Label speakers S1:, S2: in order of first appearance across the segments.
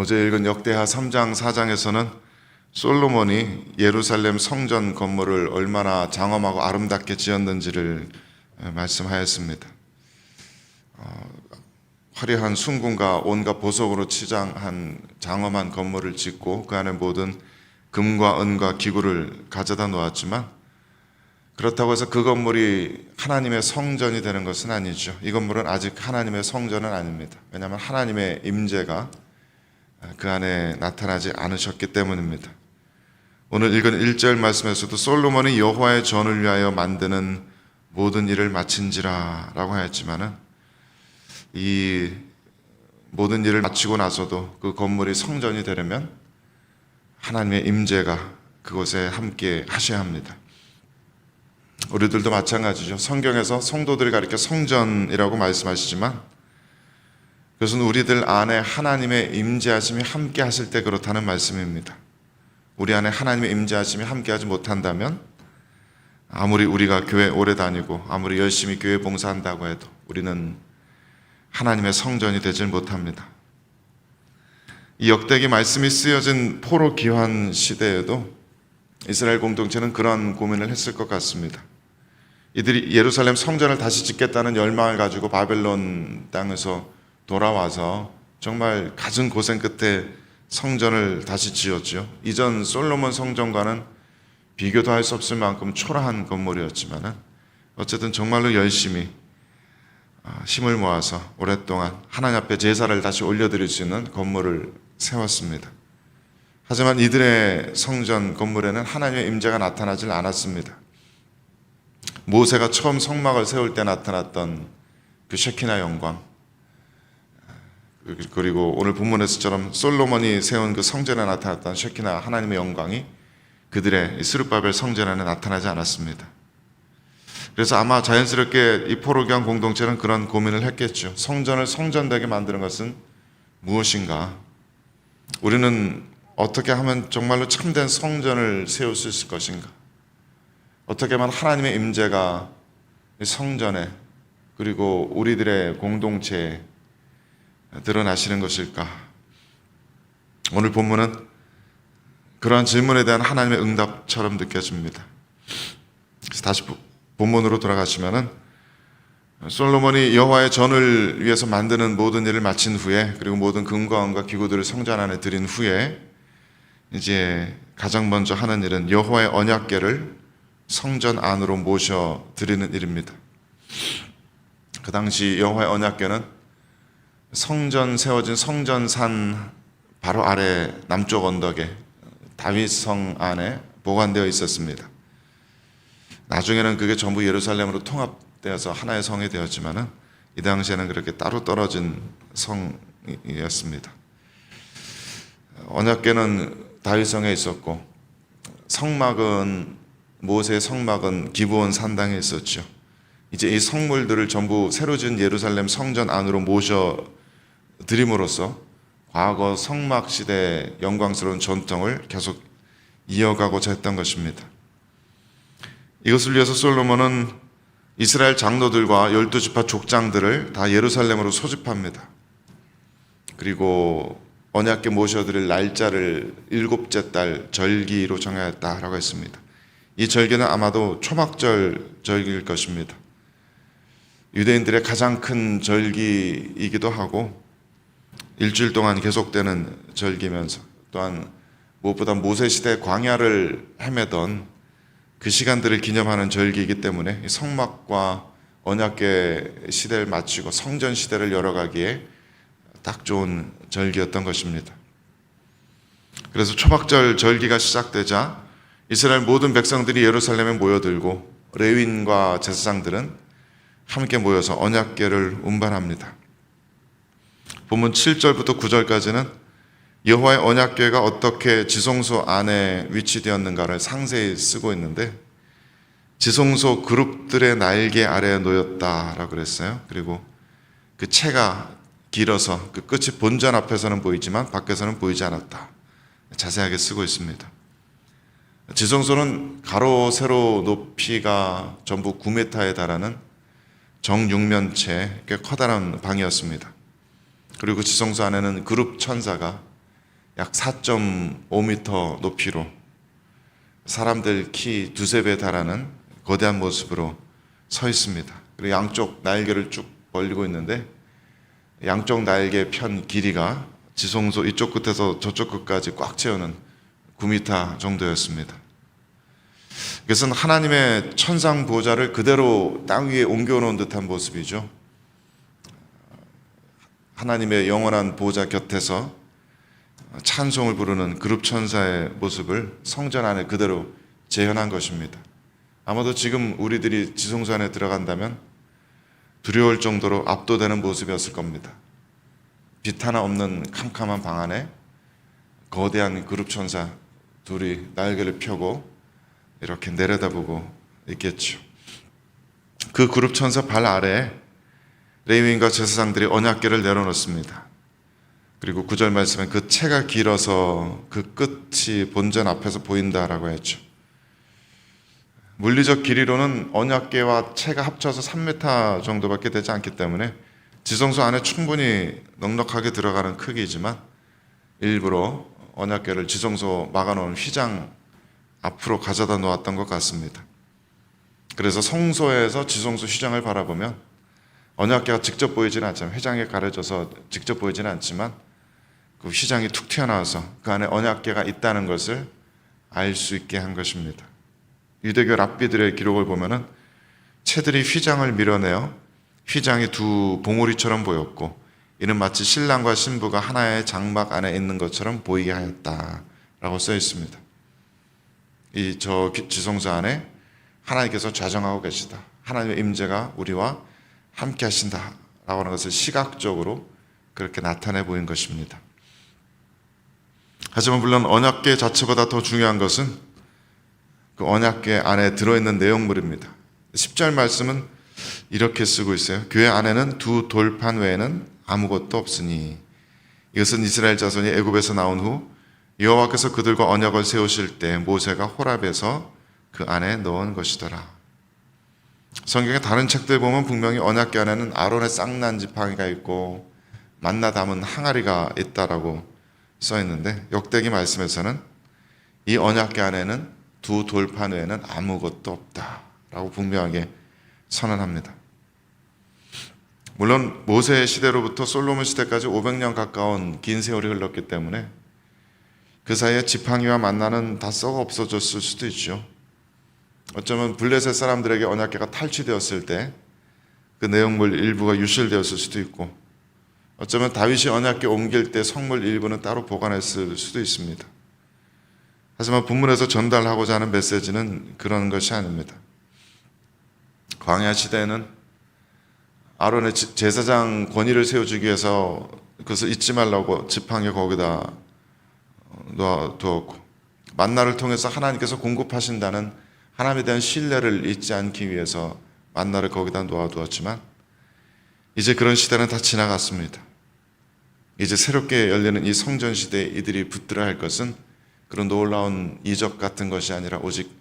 S1: 어제 읽은 역대하 3장 4장에서는 솔로몬이 예루살렘 성전 건물을 얼마나 장엄하고 아름답게 지었는지를 말씀하였습니다. 어, 화려한 순궁과 온갖 보석으로 치장한 장엄한 건물을 짓고 그 안에 모든 금과 은과 기구를 가져다 놓았지만 그렇다고 해서 그 건물이 하나님의 성전이 되는 것은 아니죠. 이 건물은 아직 하나님의 성전은 아닙니다. 왜냐하면 하나님의 임재가 그 안에 나타나지 않으셨기 때문입니다. 오늘 읽은 1절 말씀에서도 솔로몬이 여호와의 전을 위하여 만드는 모든 일을 마친지라 라고 하였지만은 이 모든 일을 마치고 나서도 그 건물이 성전이 되려면 하나님의 임재가 그곳에 함께 하셔야 합니다. 우리들도 마찬가지죠. 성경에서 성도들을 가리켜 성전이라고 말씀하시지만 그것은 우리들 안에 하나님의 임재하심이 함께 하실 때 그렇다는 말씀입니다. 우리 안에 하나님의 임재하심이 함께 하지 못한다면 아무리 우리가 교회 오래 다니고 아무리 열심히 교회 봉사한다고 해도 우리는 하나님의 성전이 되질 못합니다. 이 역대기 말씀이 쓰여진 포로 기환 시대에도 이스라엘 공동체는 그런 고민을 했을 것 같습니다. 이들이 예루살렘 성전을 다시 짓겠다는 열망을 가지고 바벨론 땅에서 돌아와서 정말 갖은 고생 끝에 성전을 다시 지었죠. 이전 솔로몬 성전과는 비교도 할 수 없을 만큼 초라한 건물이었지만은 어쨌든 정말로 열심히 아, 힘을 모아서 오랫동안 하나님 앞에 제사를 다시 올려드릴 수 있는 건물을 세웠습니다. 하지만 이들의 성전 건물에는 하나님의 임재가 나타나질 않았습니다. 모세가 처음 성막을 세울 때 나타났던 그 쉐키나 영광, 그리고 오늘 본문에서처럼 솔로몬이 세운 그 성전에 나타났던 쉐키나 하나님의 영광이 그들의 스룹바벨 성전에는 나타나지 않았습니다. 그래서 아마 자연스럽게 이 포로기한 공동체는 그런 고민을 했겠죠. 성전을 성전되게 만드는 것은 무엇인가? 우리는 어떻게 하면 정말로 참된 성전을 세울 수 있을 것인가? 어떻게 하면 하나님의 임재가 성전에 그리고 우리들의 공동체에 드러나시는 것일까? 오늘 본문은 그러한 질문에 대한 하나님의 응답처럼 느껴집니다. 그래서 다시 본문으로 돌아가시면은 솔로몬이 여호와의 전을 위해서 만드는 모든 일을 마친 후에 그리고 모든 금과 은과 기구들을 성전 안에 들인 후에 이제 가장 먼저 하는 일은 여호와의 언약궤를 성전 안으로 모셔 드리는 일입니다. 그 당시 여호와의 언약궤는 성전 세워진 성전산 바로 아래 남쪽 언덕에 다윗성 안에 보관되어 있었습니다. 나중에는 그게 전부 예루살렘으로 통합되어서 하나의 성이 되었지만은 이 당시에는 그렇게 따로 떨어진 성이었습니다. 언약궤는 다윗성에 있었고 성막은 모세의 성막은 기브온 산당에 있었죠. 이제 이 성물들을 전부 새로 지은 예루살렘 성전 안으로 모셔 드림으로써 과거 성막 시대 영광스러운 전통을 계속 이어가고자 했던 것입니다. 이것을 위해서 솔로몬은 이스라엘 장로들과 열두 지파 족장들을 다 예루살렘으로 소집합니다. 그리고 언약궤 모셔드릴 날짜를 일곱째 달 절기로 정하였다라고 했습니다. 이 절기는 아마도 초막절 절기일 것입니다. 유대인들의 가장 큰 절기이기도 하고 일주일 동안 계속되는 절기면서 또한 무엇보다 모세 시대 광야를 헤매던 그 시간들을 기념하는 절기이기 때문에 성막과 언약궤 시대를 마치고 성전 시대를 열어가기에 딱 좋은 절기였던 것입니다. 그래서 초막절 절기가 시작되자 이스라엘 모든 백성들이 예루살렘에 모여들고 레윈과 제사장들은 함께 모여서 언약궤를 운반합니다. 본문 7절부터 9절까지는 여호와의 언약궤가 어떻게 지성소 안에 위치되었는가를 상세히 쓰고 있는데 지성소 그룹들의 날개 아래에 놓였다라고 그랬어요. 그리고 그 채가 길어서 그 끝이 본전 앞에서는 보이지만 밖에서는 보이지 않았다. 자세하게 쓰고 있습니다. 지성소는 가로 세로 높이가 전부 9m에 달하는 정육면체 꽤 커다란 방이었습니다. 그리고 지성소 안에는 그룹 천사가 약 4.5m 높이로 사람들 키 두세 배 달하는 거대한 모습으로 서 있습니다. 그리고 양쪽 날개를 쭉 벌리고 있는데 양쪽 날개 편 길이가 지성소 이쪽 끝에서 저쪽 끝까지 꽉 채우는 9m 정도였습니다. 이것은 하나님의 천상 보좌를 그대로 땅 위에 옮겨놓은 듯한 모습이죠. 하나님의 영원한 보좌 곁에서 찬송을 부르는 그룹 천사의 모습을 성전 안에 그대로 재현한 것입니다. 아마도 지금 우리들이 지성소 안에 들어간다면 두려울 정도로 압도되는 모습이었을 겁니다. 빛 하나 없는 캄캄한 방 안에 거대한 그룹 천사 둘이 날개를 펴고 이렇게 내려다보고 있겠죠. 그 그룹 천사 발 아래에 레위인과 제사장들이 언약궤를 내려놓습니다. 그리고 구절 말씀에 그 채가 길어서 그 끝이 본전 앞에서 보인다라고 했죠. 물리적 길이로는 언약궤와 채가 합쳐서 3m 정도밖에 되지 않기 때문에 지성소 안에 충분히 넉넉하게 들어가는 크기이지만 일부러 언약궤를 지성소 막아놓은 휘장 앞으로 가져다 놓았던 것 같습니다. 그래서 성소에서 지성소 휘장을 바라보면 언약궤가 직접 보이지는 않지만 회장에 가려져서 직접 보이지는 않지만 그 휘장이 툭 튀어나와서 그 안에 언약궤가 있다는 것을 알 수 있게 한 것입니다. 유대교 랍비들의 기록을 보면은 채들이 휘장을 밀어내어 휘장이 두 봉우리처럼 보였고 이는 마치 신랑과 신부가 하나의 장막 안에 있는 것처럼 보이게 하였다라고 써 있습니다. 이 저 지성소 안에 하나님께서 좌정하고 계시다. 하나님의 임재가 우리와 함께 하신다라고 하는 것을 시각적으로 그렇게 나타내 보인 것입니다. 하지만 물론 언약계 자체보다 더 중요한 것은 그 언약계 안에 들어있는 내용물입니다. 10절 말씀은 이렇게 쓰고 있어요. 교회 안에는 두 돌판 외에는 아무것도 없으니 이것은 이스라엘 자손이 애굽에서 나온 후 여호와께서 그들과 언약을 세우실 때 모세가 호랍에서 그 안에 넣은 것이더라. 성경의 다른 책들 보면 분명히 언약궤 안에는 아론의 쌍난 지팡이가 있고 만나 담은 항아리가 있다라고 써 있는데 역대기 말씀에서는 이 언약궤 안에는 두 돌판 외에는 아무것도 없다라고 분명하게 선언합니다. 물론 모세 시대로부터 솔로몬 시대까지 500년 가까운 긴 세월이 흘렀기 때문에 그 사이에 지팡이와 만나는 다 썩어 없어졌을 수도 있죠. 어쩌면 블레셋 사람들에게 언약궤가 탈취되었을 때 그 내용물 일부가 유실되었을 수도 있고 어쩌면 다윗이 언약궤 옮길 때 성물 일부는 따로 보관했을 수도 있습니다. 하지만 본문에서 전달하고자 하는 메시지는 그런 것이 아닙니다. 광야 시대에는 아론의 제사장 권위를 세워주기 위해서 그것을 잊지 말라고 지팡이 거기다 놓아두었고 만나를 통해서 하나님께서 공급하신다는 하나님에 대한 신뢰를 잊지 않기 위해서 만나를 거기다 놓아두었지만 이제 그런 시대는 다 지나갔습니다. 이제 새롭게 열리는 이 성전 시대에 이들이 붙들어야 할 것은 그런 놀라운 이적 같은 것이 아니라 오직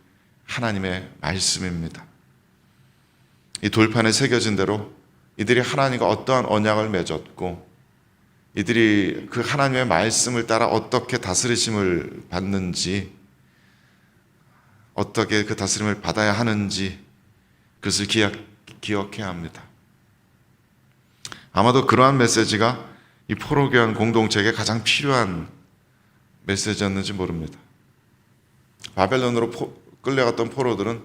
S1: 하나님의 말씀입니다. 이 돌판에 새겨진 대로 이들이 하나님과 어떠한 언약을 맺었고 이들이 그 하나님의 말씀을 따라 어떻게 다스리심을 받는지 어떻게 그 다스림을 받아야 하는지 그것을 기억, 기억해야 합니다. 아마도 그러한 메시지가 이 포로교한 공동체에게 가장 필요한 메시지였는지 모릅니다. 바벨론으로 포, 끌려갔던 포로들은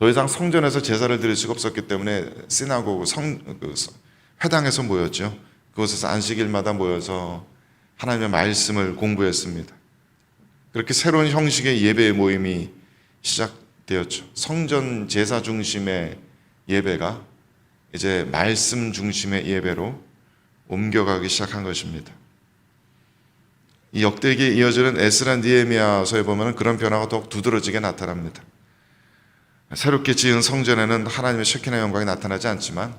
S1: 더 이상 성전에서 제사를 드릴 수가 없었기 때문에 시나고그 성그 회당에서 모였죠. 그곳에서 안식일마다 모여서 하나님의 말씀을 공부했습니다. 그렇게 새로운 형식의 예배 모임이 시작되었죠. 성전 제사 중심의 예배가 이제 말씀 중심의 예배로 옮겨가기 시작한 것입니다. 이 역대기에 이어지는 에스라 니에미아서에 보면 그런 변화가 더욱 두드러지게 나타납니다. 새롭게 지은 성전에는 하나님의 쉐키나 영광이 나타나지 않지만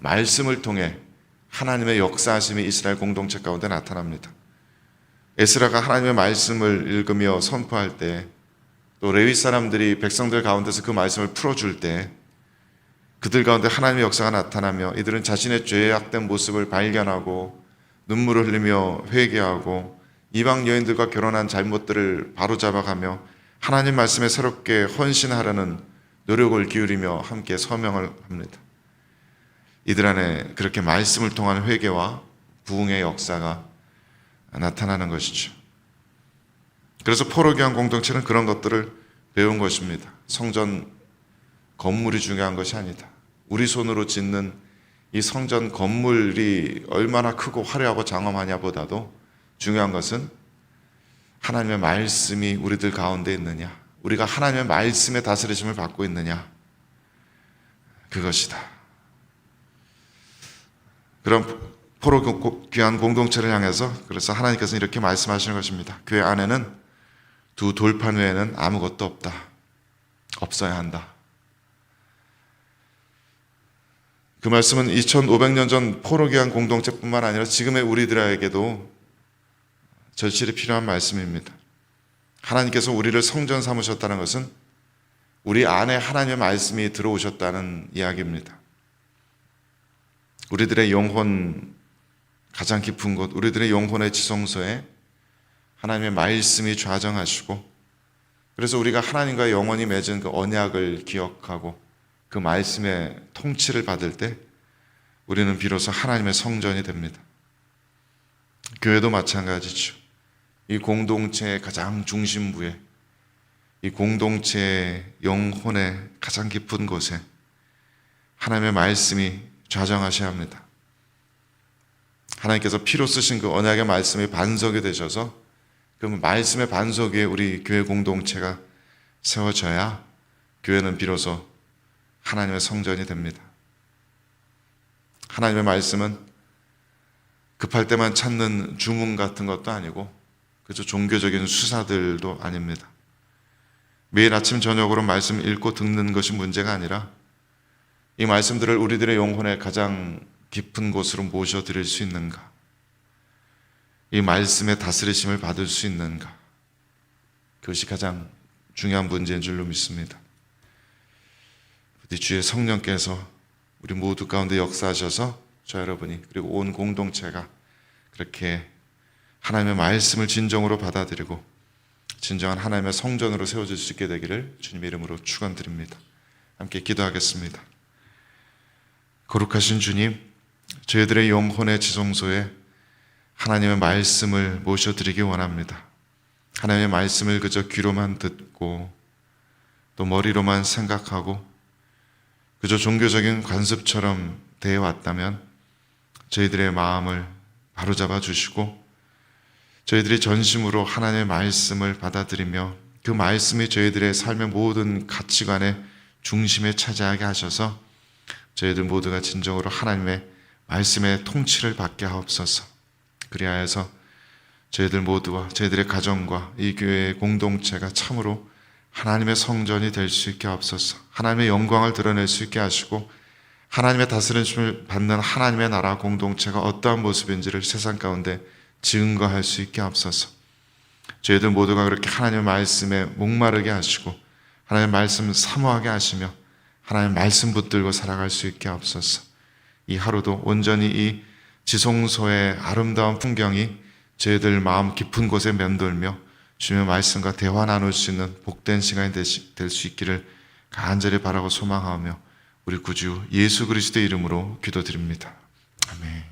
S1: 말씀을 통해 하나님의 역사하심이 이스라엘 공동체 가운데 나타납니다. 에스라가 하나님의 말씀을 읽으며 선포할 때 또 레위 사람들이 백성들 가운데서 그 말씀을 풀어줄 때 그들 가운데 하나님의 역사가 나타나며 이들은 자신의 죄악된 모습을 발견하고 눈물을 흘리며 회개하고 이방 여인들과 결혼한 잘못들을 바로잡아가며 하나님 말씀에 새롭게 헌신하려는 노력을 기울이며 함께 서명을 합니다. 이들 안에 그렇게 말씀을 통한 회개와 부흥의 역사가 나타나는 것이죠. 그래서 포로교한 공동체는 그런 것들을 배운 것입니다. 성전 건물이 중요한 것이 아니다. 우리 손으로 짓는 이 성전 건물이 얼마나 크고 화려하고 장엄하냐 보다도 중요한 것은 하나님의 말씀이 우리들 가운데 있느냐. 우리가 하나님의 말씀의 다스리심을 받고 있느냐. 그것이다. 그런 포로 귀한 공동체를 향해서 그래서 하나님께서 이렇게 말씀하시는 것입니다. 교회 안에는 두 돌판 외에는 아무것도 없다. 없어야 한다. 그 말씀은 2500년 전 포로 귀한 공동체뿐만 아니라 지금의 우리들에게도 절실히 필요한 말씀입니다. 하나님께서 우리를 성전 삼으셨다는 것은 우리 안에 하나님의 말씀이 들어오셨다는 이야기입니다. 우리들의 영혼 가장 깊은 곳, 우리들의 영혼의 지성소에 하나님의 말씀이 좌정하시고 그래서 우리가 하나님과 영원히 맺은 그 언약을 기억하고 그 말씀의 통치를 받을 때 우리는 비로소 하나님의 성전이 됩니다. 교회도 마찬가지죠. 이 공동체의 가장 중심부에 이 공동체의 영혼의 가장 깊은 곳에 하나님의 말씀이 좌정하셔야 합니다. 하나님께서 피로 쓰신 그 언약의 말씀이 반석이 되셔서 그 말씀의 반석 위에 우리 교회 공동체가 세워져야 교회는 비로소 하나님의 성전이 됩니다. 하나님의 말씀은 급할 때만 찾는 주문 같은 것도 아니고 그저 종교적인 수사들도 아닙니다. 매일 아침 저녁으로 말씀 읽고 듣는 것이 문제가 아니라 이 말씀들을 우리들의 영혼의 가장 깊은 곳으로 모셔 드릴 수 있는가? 이 말씀의 다스리심을 받을 수 있는가? 그것이 가장 중요한 문제인 줄로 믿습니다. 부디 주의 성령께서 우리 모두 가운데 역사하셔서 저 여러분이 그리고 온 공동체가 그렇게 하나님의 말씀을 진정으로 받아들이고 진정한 하나님의 성전으로 세워질 수 있게 되기를 주님의 이름으로 축원드립니다. 함께 기도하겠습니다. 거룩하신 주님, 저희들의 영혼의 지성소에 하나님의 말씀을 모셔드리기 원합니다. 하나님의 말씀을 그저 귀로만 듣고 또 머리로만 생각하고 그저 종교적인 관습처럼 대해왔다면 저희들의 마음을 바로잡아 주시고 저희들이 전심으로 하나님의 말씀을 받아들이며 그 말씀이 저희들의 삶의 모든 가치관의 중심에 차지하게 하셔서 저희들 모두가 진정으로 하나님의 말씀의 통치를 받게 하옵소서. 그리하여서 저희들 모두와 저희들의 가정과 이 교회의 공동체가 참으로 하나님의 성전이 될 수 있게 하옵소서. 하나님의 영광을 드러낼 수 있게 하시고 하나님의 다스림을 받는 하나님의 나라 공동체가 어떠한 모습인지를 세상 가운데 증거할 수 있게 하옵소서. 저희들 모두가 그렇게 하나님의 말씀에 목마르게 하시고 하나님의 말씀 사모하게 하시며 하나님의 말씀 붙들고 살아갈 수 있게 하옵소서. 이 하루도 온전히 이 지성소의 아름다운 풍경이 저희들 마음 깊은 곳에 맴돌며 주님의 말씀과 대화 나눌 수 있는 복된 시간이 될 수 있기를 간절히 바라고 소망하며 우리 구주 예수 그리스도의 이름으로 기도드립니다. 아멘.